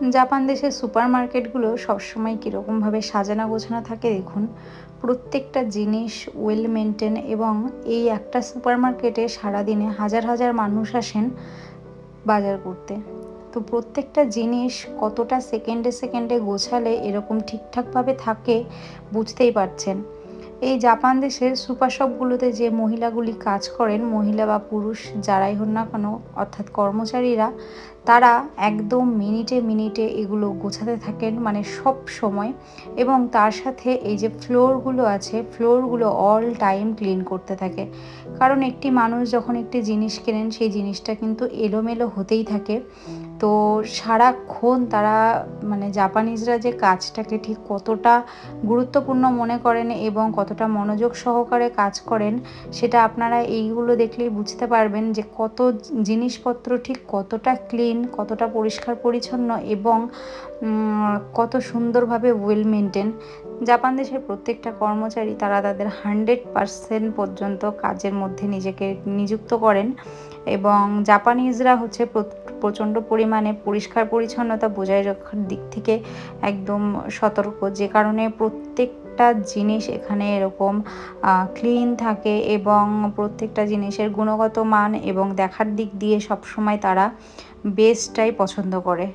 Japan দেশের super মার্কেটগুলো সবসময় কীরকমভাবে সাজানো গোছানো থাকে দেখুন। প্রত্যেকটা জিনিস ওয়েল মেনটেন এবং এই একটা সুপার মার্কেটে সারাদিনে হাজার হাজার মানুষ আসেন বাজার করতে। তো প্রত্যেকটা জিনিস কতটা সেকেন্ডে সেকেন্ডে গোছালে এরকম ঠিকঠাকভাবে থাকে বুঝতেই পারছেন। এই জাপান দেশের সুপার শপগুলোতে যে মহিলাগুলি কাজ করেন, মহিলা বা পুরুষ যারাই হন না কেন, অর্থাৎ কর্মচারীরা, তারা একদম মিনিটে মিনিটে এগুলো গোছাতে থাকেন মানে সব সময়। এবং তার সাথে এই যে ফ্লোরগুলো আছে, ফ্লোরগুলো অল টাইম ক্লিন করতে থাকে। কারণ একটি মানুষ যখন একটি জিনিস কেনেন, সেই জিনিসটা কিন্তু এলোমেলো হতেই থাকে। তো সারাক্ষণ তারা মানে জাপানিজরা যে কাজটাকে ঠিক কতটা গুরুত্বপূর্ণ মনে করেন এবং কতটা মনোযোগ সহকারে কাজ করেন, সেটা আপনারা এইগুলো দেখলেই বুঝতে পারবেন যে কত জিনিসপত্র ঠিক কতটা ক্লিন কতটা পরিষ্কার পরিচ্ছন্ন এবং কত সুন্দরভাবে ওয়েল মেনটেন জাপান দেশের প্রত্যেকটা কর্মচারী তারা তাদের হান্ড্রেড পারসেন্ট পর্যন্ত কাজের মধ্যে নিজেকে নিযুক্ত করেন এবং জাপানিজরা হচ্ছে প্রচণ্ড পরিমাণে পরিষ্কার পরিচ্ছন্নতা বজায় রাখার দিক থেকে একদম সতর্ক, যে কারণে প্রত্যেকটা জিনিস এখানে এরকম ক্লিন থাকে এবং প্রত্যেকটা জিনিসের গুণগত মান এবং দেখার দিক দিয়ে সবসময় তারা বেস্টটাই পছন্দ করে।